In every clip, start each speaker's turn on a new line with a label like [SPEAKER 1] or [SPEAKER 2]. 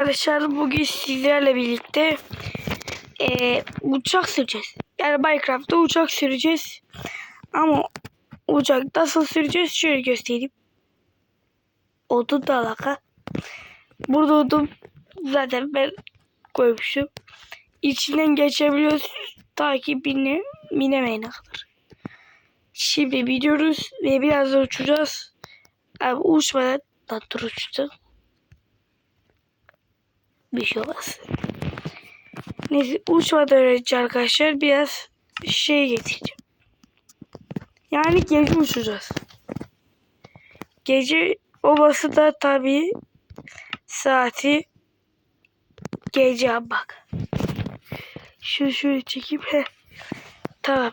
[SPEAKER 1] Arkadaşlar bugün sizlerle birlikte eee, uçak süreceğiz. Yani Minecraft'ta uçak süreceğiz. Ama uçak nasıl süreceğiz şöyle göstereyim. Odun da alaka. Burada odun zaten ben koymuşum. İçinden geçebiliyoruz. Ta ki bine, binemeyene kadar. Şimdi biliyoruz ve biraz da uçacağız. Abi uçmadan da dur uçtu. Bir şey olmaz. Neyse uçmadan önce arkadaşlar biraz şey getireceğim. Yani gece uçacağız. Gece olması da tabii saati gece bak. Şu şöyle çekeyim. Heh. Tamam.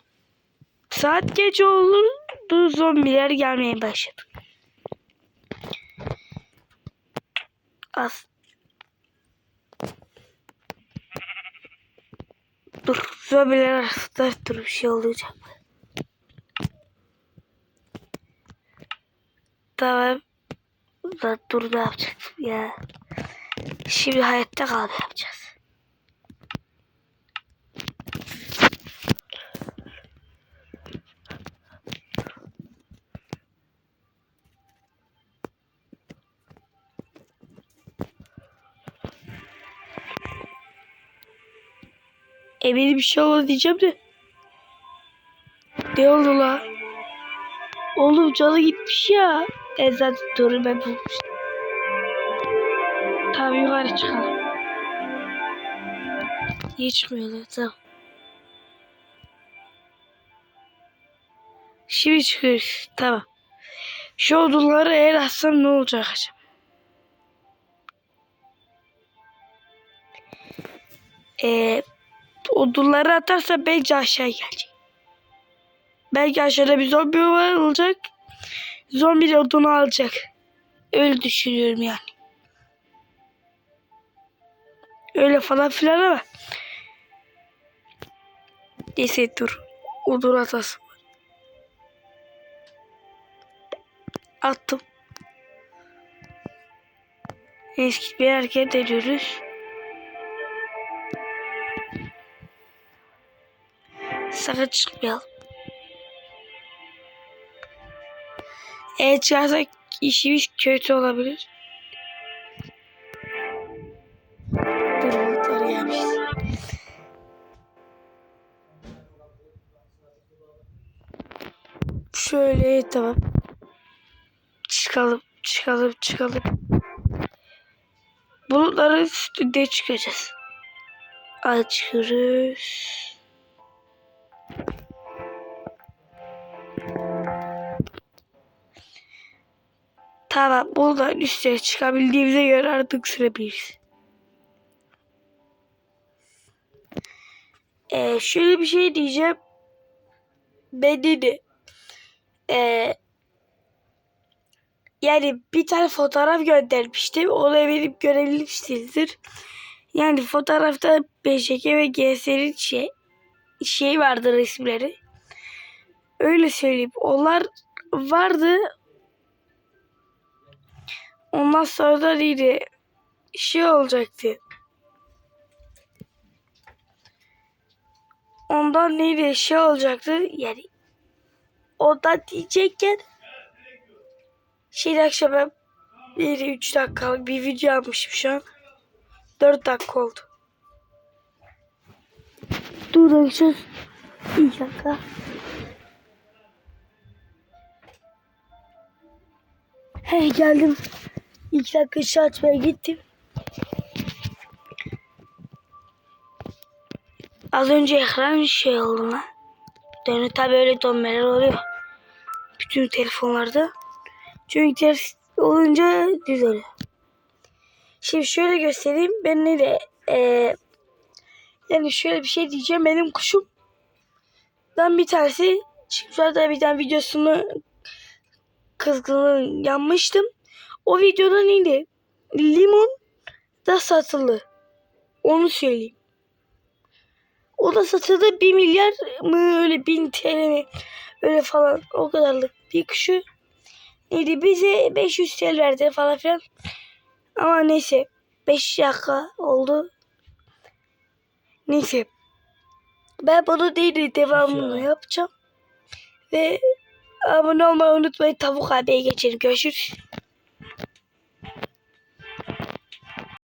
[SPEAKER 1] Saat gece oldu zombiler gelmeye başladı. Az Dur zombiler arasında bir şey olacak. Tamam. Lan dur ne yapacaktım ya. Şimdi hayatta kalma yapacağız. Eminim bir şey olmaz diyeceğim de. Ne oldu la? Oğlum canı gitmiş ya. E zaten doğru ben bulmuştum. Tamam yukarı çıkalım. Geçmiyorlar tamam. Şimdi çıkıyoruz. Tamam. Şu odunları eğer atsam ne olacak acaba? Eee odunları atarsa belki aşağı gelecek. Belki aşağıda bir zombi var olacak. Zombi odunu alacak. Öyle düşünüyorum yani. Öyle falan filan ama. Neyse dur. Odun atasım var. Attım. Eski bir hareket ediyoruz. Sakın çıkmayalım. Eğer çıkarsak işimiz kötü olabilir. Bulutları gelmişiz. Şöyle tamam. Çıkalım, çıkalım, çıkalım. Bulutların üstünde çıkacağız. Açıyoruz. Tamam buradan üstüne çıkabildiğimize göre artık sürebiliriz. Ee, şöyle bir şey diyeceğim. Ben de ee, yani bir tane fotoğraf göndermiştim. Onu eminim görebilmişsinizdir. Yani fotoğrafta BŞK ve GS'nin şey, şey vardı resimleri. Öyle söyleyeyim. Onlar vardı. Ondan sonra da neydi? Şey olacaktı. Ondan neydi? Şey olacaktı. Yani ondan diyecekken şey akşam ben bir 3 dakikalık bir video almışım şu an. 4 dakika oldu. Arkadaşlar. Bir dakika. Hey geldim. İki dakika ışığı açmaya gittim. Az önce ekran şey oldu lan. Dönü tabi öyle donmeler oluyor. Bütün telefonlarda. Çünkü ters olunca düz oluyor. Şimdi şöyle göstereyim. Ben ne de ee, yani şöyle bir şey diyeceğim. Benim kuşum ben bir tanesi zaten bir tane videosunu kızgınlığın yanmıştım. O videoda neydi? Limon da satıldı. Onu söyleyeyim. O da satıldı 1 milyar mı öyle 1000 TL mi öyle falan o kadarlık bir kuşu. Neydi bize 500 TL verdi falan filan. Ama neyse 5 dakika oldu. Neyse. Ben bunu değil de devamını
[SPEAKER 2] Ya.
[SPEAKER 1] yapacağım. Ve abone olmayı unutmayın. Tavuk abiye geçelim. Görüşürüz.